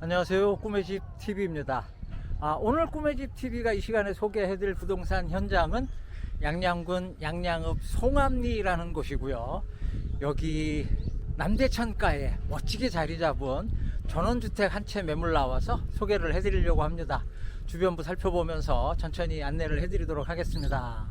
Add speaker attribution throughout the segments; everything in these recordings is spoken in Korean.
Speaker 1: 안녕하세요. 꿈의 집 TV입니다. 아, 오늘 꿈의 집 TV가 이 시간에 소개해 드릴 부동산 현장은 양양군 양양읍 송암리라는 곳이고요. 여기 남대천가에 멋지게 자리 잡은 전원주택 한 채 매물 나와서 소개를 해 드리려고 합니다. 주변부 살펴보면서 천천히 안내를 해 드리도록 하겠습니다.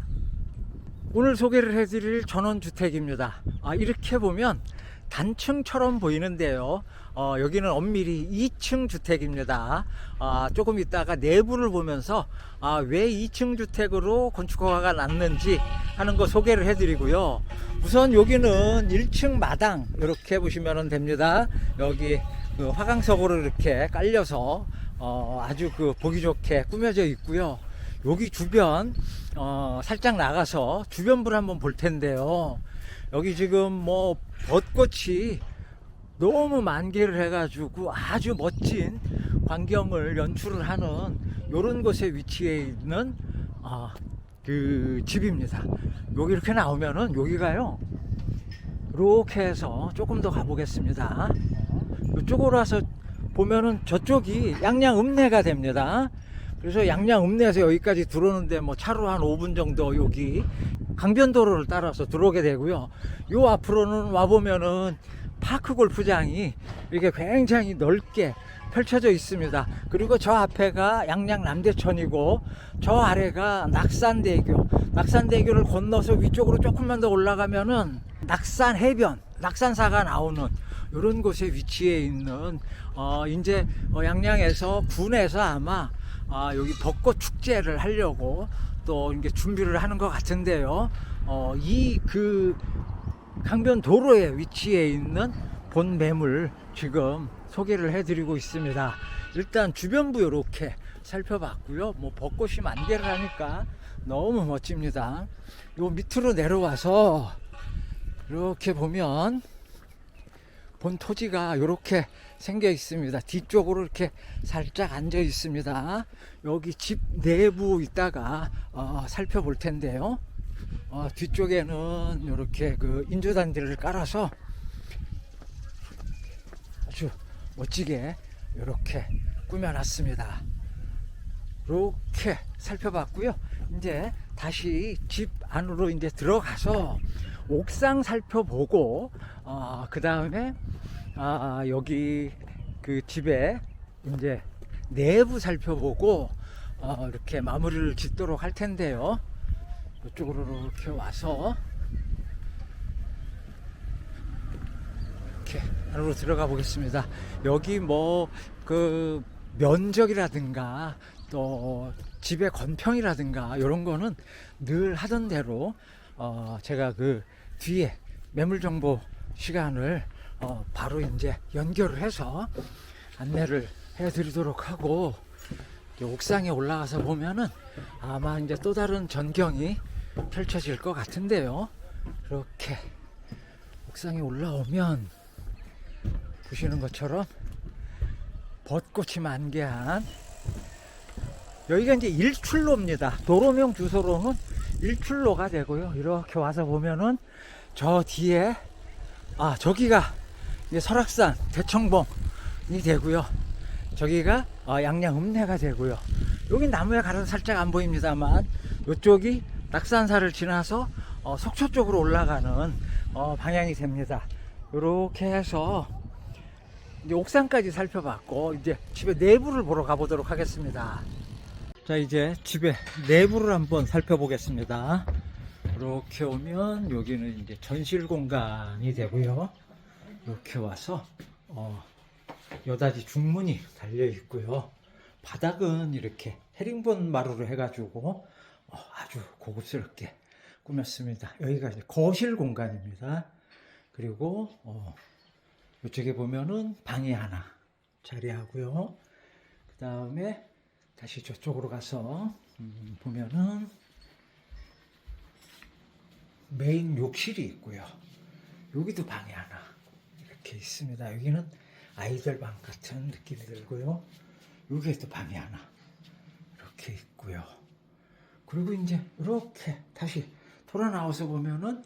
Speaker 1: 오늘 소개를 해 드릴 전원주택입니다. 아, 이렇게 보면 단층처럼 보이는데요. 어, 여기는 엄밀히 2층 주택입니다. 아, 조금 있다가 내부를 보면서 아, 왜 2층 주택으로 건축허가가 났는지 하는 거 소개를 해드리고요. 우선 여기는 1층 마당 이렇게 보시면 됩니다. 여기 그 화강석으로 이렇게 깔려서 어, 아주 그 보기 좋게 꾸며져 있고요. 여기 주변 어, 살짝 나가서 주변부를 한번 볼 텐데요. 여기 지금 뭐 벚꽃이 너무 만개를 해가지고 아주 멋진 광경을 연출을 하는 이런 곳에 위치해 있는 아, 그 집입니다. 여기 이렇게 나오면은 여기가요. 이렇게 해서 조금 더 가보겠습니다. 이쪽으로 와서 보면은 저쪽이 양양 읍내가 됩니다. 그래서 양양 읍내에서 여기까지 들어오는데 뭐 차로 한 5분 정도 여기 강변도로를 따라서 들어오게 되고요. 요 앞으로는 와 보면은 파크 골프장이 이렇게 굉장히 넓게 펼쳐져 있습니다. 그리고 저 앞에가 양양 남대천이고 저 아래가 낙산대교. 낙산대교를 건너서 위쪽으로 조금만 더 올라가면은 낙산 해변, 낙산사가 나오는 이런 곳에 위치해 있는 어 이제 어, 양양에서 군에서 아마 아, 여기 벚꽃 축제를 하려고 또 이게 준비를 하는 것 같은데요. 어, 이 그 강변 도로에 위치해 있는 본 매물 지금 소개를 해드리고 있습니다. 일단 주변부 이렇게 살펴봤고요. 뭐 벚꽃이 만개를 하니까 너무 멋집니다. 요 밑으로 내려와서 이렇게 보면 본 토지가 이렇게 생겨 있습니다. 뒤쪽으로 이렇게 살짝 앉아 있습니다. 여기 집 내부 있다가 어, 살펴볼 텐데요. 어, 뒤쪽에는 이렇게 그 인조단지를 깔아서 아주 멋지게 이렇게 꾸며놨습니다. 이렇게 살펴봤고요. 이제 다시 집 안으로 이제 들어가서 옥상 살펴보고 어, 그 다음에 아, 여기 그 집에 이제 내부 살펴보고 어, 이렇게 마무리를 짓도록 할 텐데요. 이쪽으로 이렇게 와서 이렇게 안으로 들어가 보겠습니다. 여기 뭐 그 면적이라든가 또 집의 건평이라든가 이런 거는 늘 하던 대로 어 제가 그 뒤에 매물 정보 시간을 어 바로 이제 연결을 해서 안내를 해 드리도록 하고 옥상에 올라가서 보면은 아마 이제 또 다른 전경이 펼쳐질 것 같은데요. 이렇게 옥상에 올라오면 보시는 것처럼 벚꽃이 만개한 여기가 이제 일출로입니다. 도로명 주소로는 일출로가 되고요. 이렇게 와서 보면은 저 뒤에 아 저기가 이제 설악산 대청봉이 되고요. 저기가 어, 양양 읍내가 되고요. 여기 나무에 가려서 살짝 안 보입니다만 이쪽이 낙산사를 지나서 어, 속초 쪽으로 올라가는 어, 방향이 됩니다. 이렇게 해서 이제 옥상까지 살펴봤고 이제 집의 내부를 보러 가보도록 하겠습니다. 자 이제 집의 내부를 한번 살펴보겠습니다. 이렇게 오면 여기는 이제 전실 공간이 되고요. 이렇게 와서 어, 여닫이 중문이 달려 있고요. 바닥은 이렇게 헤링본 마루로 해가지고 어, 아주 고급스럽게 꾸몄습니다. 여기가 이제 거실 공간입니다. 그리고 어, 이쪽에 보면은 방이 하나 자리하고요. 그 다음에 다시 저쪽으로 가서 음, 보면은 메인 욕실이 있고요. 여기도 방이 하나 이렇게 있습니다. 여기는 아이들 방 같은 느낌이 들고요. 여기에도 방이 하나 이렇게 있고요. 그리고 이제 이렇게 다시 돌아 나와서 보면은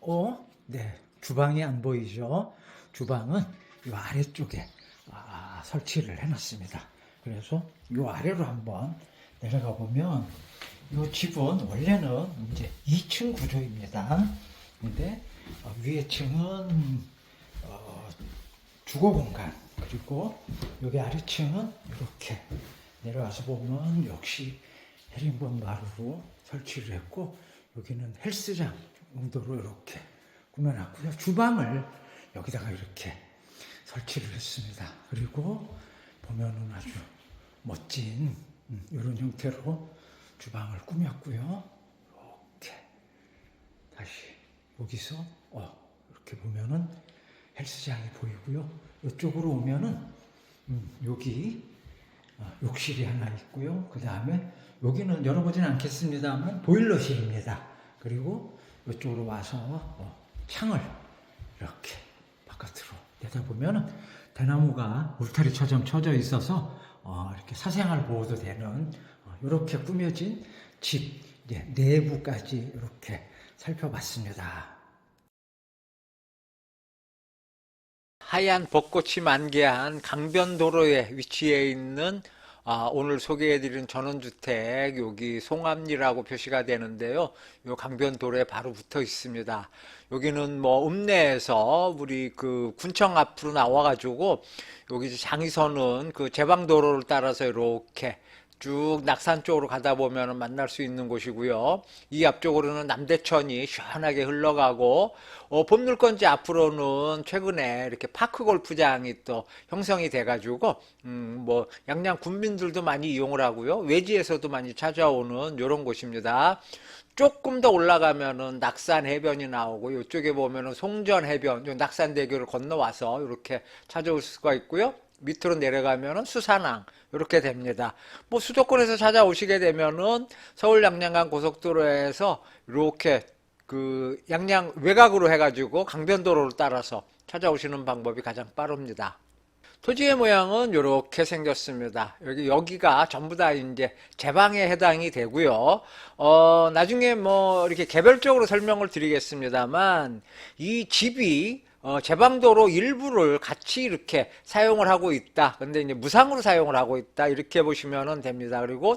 Speaker 1: 어, 네 주방이 안 보이죠. 주방은 이 아래쪽에 아, 설치를 해놨습니다. 그래서 요 아래로 한번 내려가 보면 요 집은 원래는 이제 2층 구조입니다. 근데 어, 위에 층은 어, 주거 공간 그리고 여기 아래층은 이렇게 내려와서 보면 역시 헤링본 마루로 설치를 했고 여기는 헬스장 용도로 이렇게 꾸며놨고요. 주방을 여기다가 이렇게 설치를 했습니다. 그리고 보면은 아주 멋진 음, 이런 형태로 주방을 꾸몄고요. 이렇게 다시 여기서 어, 이렇게 보면은 헬스장이 보이고요. 이쪽으로 오면은 음, 여기 어, 욕실이 하나 있고요. 그 다음에 여기는 열어보진 않겠습니다만 보일러실입니다. 그리고 이쪽으로 와서 어, 창을 이렇게 바깥으로 내다보면 대나무가 울타리처럼 쳐져 있어서 어, 이렇게 사생활 보호도 되는 어, 이렇게 꾸며진 집 이제 내부까지 이렇게 살펴봤습니다. 하얀 벚꽃이 만개한 강변도로에 위치해 있는 아, 오늘 소개해드린 전원주택 여기 송암리라고 표시가 되는데요. 요 강변도로에 바로 붙어 있습니다. 여기는 뭐 읍내에서 우리 그 군청 앞으로 나와가지고 여기 장이선은 그 제방도로를 따라서 이렇게 쭉 낙산 쪽으로 가다 보면 만날 수 있는 곳이고요. 이 앞쪽으로는 남대천이 시원하게 흘러가고 어, 봄물건지 앞으로는 최근에 이렇게 파크 골프장이 또 형성이 돼가지고 음, 뭐 양양 군민들도 많이 이용을 하고요. 외지에서도 많이 찾아오는 이런 곳입니다. 조금 더 올라가면은 낙산 해변이 나오고 이쪽에 보면은 송전 해변, 요 낙산대교를 건너와서 이렇게 찾아올 수가 있고요. 밑으로 내려가면은 수산항 이렇게 됩니다. 뭐 수도권에서 찾아오시게 되면은 서울 양양간 고속도로에서 이렇게 그 양양 외곽으로 해가지고 강변도로를 따라서 찾아오시는 방법이 가장 빠릅니다. 토지의 모양은 이렇게 생겼습니다. 여기, 여기가 전부 다 이제 제방에 해당이 되고요. 어, 나중에 뭐 이렇게 개별적으로 설명을 드리겠습니다만 이 집이 어, 제방도로 일부를 같이 이렇게 사용을 하고 있다. 근데 이제 무상으로 사용을 하고 있다. 이렇게 보시면 됩니다. 그리고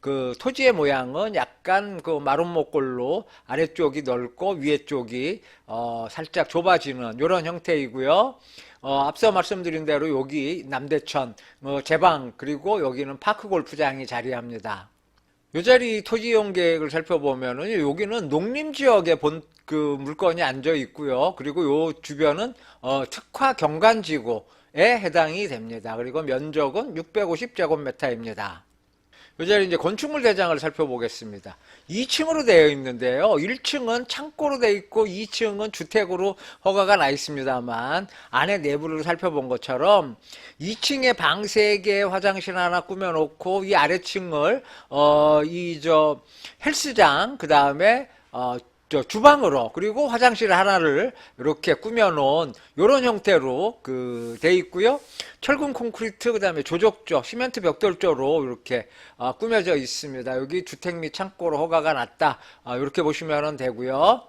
Speaker 1: 그 토지의 모양은 약간 그 마름모꼴로 아래쪽이 넓고 위에 쪽이 어, 살짝 좁아지는 이런 형태이고요. 어, 앞서 말씀드린 대로 여기 남대천, 어, 제방, 그리고 여기는 파크 골프장이 자리합니다. 요 자리 토지 이용 계획을 살펴보면은 여기는 농림 지역에 본 그 물건이 앉아 있고요. 그리고 요 주변은 어, 특화 경관지구에 해당이 됩니다. 그리고 면적은 650제곱미터입니다. 요 자리 이제 건축물 대장을 살펴보겠습니다. 2층으로 되어 있는데요. 1층은 창고로 되어 있고 2층은 주택으로 허가가 나 있습니다만 안에 내부를 살펴본 것처럼 2층에 방 3개, 화장실 하나 꾸며놓고 이 아래층을 어 이 저 헬스장 그 다음에 어 저 주방으로 그리고 화장실 하나를 이렇게 꾸며놓은 이런 형태로 그 돼 있고요. 철근 콘크리트 그다음에 조적조 시멘트 벽돌조로 이렇게 어, 꾸며져 있습니다. 여기 주택 및 창고로 허가가 났다. 어, 이렇게 보시면 되고요.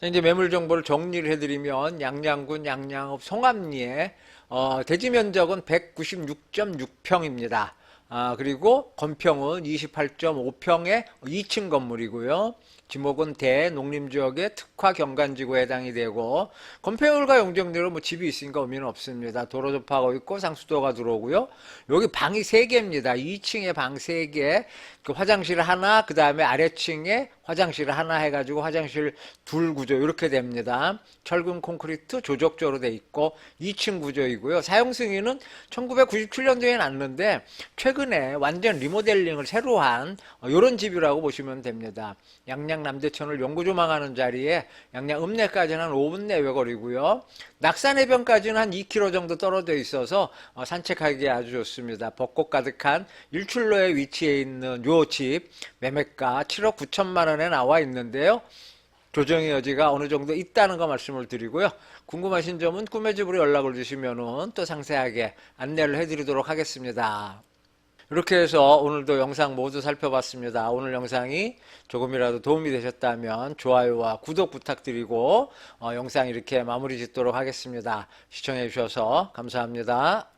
Speaker 1: 자, 이제 매물 정보를 정리를 해드리면 양양군 양양읍 송암리에 어, 대지 면적은 196.6평입니다. 아, 그리고 건평은 28.5평의 2층 건물이고요. 지목은 대농림지역의 특화 경관지구에 해당이 되고 건폐율과 용적률은 뭐 집이 있으니까 의미는 없습니다. 도로 접하고 있고 상수도가 들어오고요. 여기 방이 3개입니다. 2층에 방 3개, 그 화장실 하나, 그 다음에 아래층에 화장실 하나 해가지고 화장실 둘 구조 이렇게 됩니다. 철근 콘크리트 조적조로 돼 있고 2층 구조이고요. 사용 승인은 1997년도에 났는데 최근에 완전 리모델링을 새로 한 이런 집이라고 보시면 됩니다. 양양 남대천을 영구조망하는 자리에 양양 읍내까지는 한 5분 내외 거리고요. 낙산 해변까지는 한 2km 정도 떨어져 있어서 어, 산책하기 아주 좋습니다. 벚꽃 가득한 일출로에 위치해 있는 요 집 매매가 7억 9천만 원에 나와 있는데요. 조정의 여지가 어느 정도 있다는 거 말씀을 드리고요. 궁금하신 점은 꿈의 집으로 연락을 주시면 또 상세하게 안내를 해드리도록 하겠습니다. 이렇게 해서 오늘도 영상 모두 살펴봤습니다. 오늘 영상이 조금이라도 도움이 되셨다면 좋아요와 구독 부탁드리고 어, 영상 이렇게 마무리 짓도록 하겠습니다. 시청해 주셔서 감사합니다.